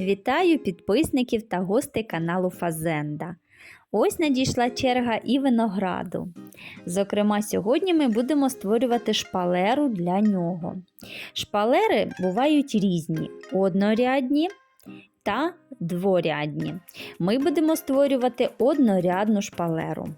Вітаю підписників та гостей каналу Фазенда. Ось надійшла черга і винограду. Зокрема, сьогодні ми будемо створювати шпалеру для нього. Шпалери бувають різні: однорядні та дворядні. Ми будемо створювати однорядну шпалеру.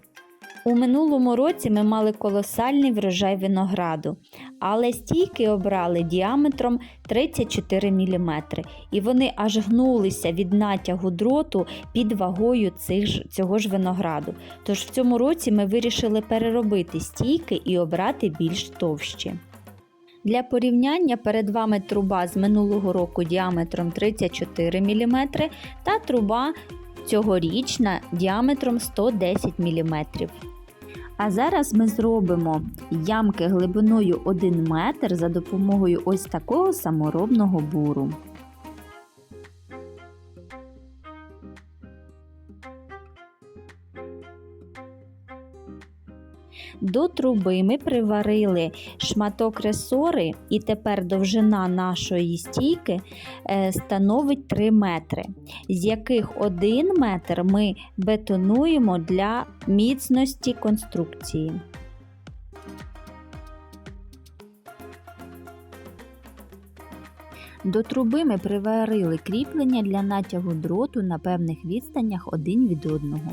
У минулому році ми мали колосальний врожай винограду, але стійки обрали діаметром 34 мм, і вони аж гнулися від натягу дроту під вагою цих цього ж винограду. Тож в цьому році ми вирішили переробити стійки і обрати більш товщі. Для порівняння перед вами труба з минулого року діаметром 34 мм та труба цьогорічна діаметром 110 мм. А зараз ми зробимо ямки глибиною 1 метр за допомогою ось такого саморобного буру. До труби ми приварили шматок ресори, і тепер довжина нашої стійки е, становить 3 метри, з яких 1 метр ми бетонуємо для міцності конструкції. До труби ми приварили кріплення для натягу дроту на певних відстанях один від одного.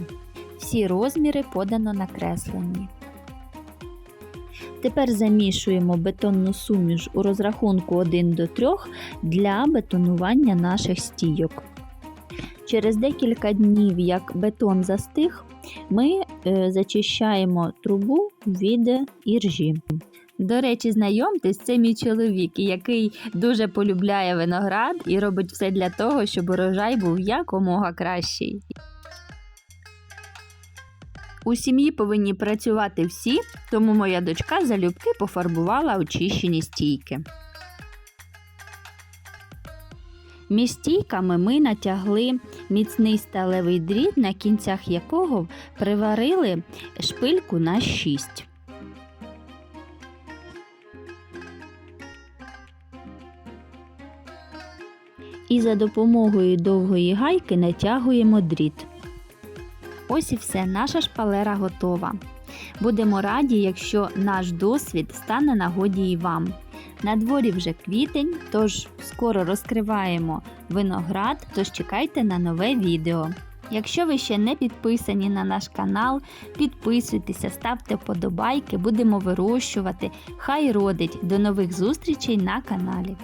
Всі розміри подано на кресленні. Тепер замішуємо бетонну суміш у розрахунку 1 до 3 для бетонування наших стійок. Через декілька днів, як бетон застиг, ми е, зачищаємо трубу від іржі. До речі, знайомтесь, це мій чоловік, який дуже полюбляє виноград і робить все для того, щоб урожай був якомога кращий. У сім'ї повинні працювати всі, тому моя дочка залюбки пофарбувала очищені стійки. Між стійками ми натягли міцний сталевий дріт, на кінцях якого приварили шпильку на 6. І за допомогою довгої гайки натягуємо дріт. Ось і все, наша шпалера готова. Будемо раді, якщо наш досвід стане нагоді і вам. На дворі вже квітень, тож скоро розкриваємо виноград, тож чекайте на нове відео. Якщо ви ще не підписані на наш канал, підписуйтеся, ставте вподобайки, будемо вирощувати. Хай родить. До нових зустрічей на каналі.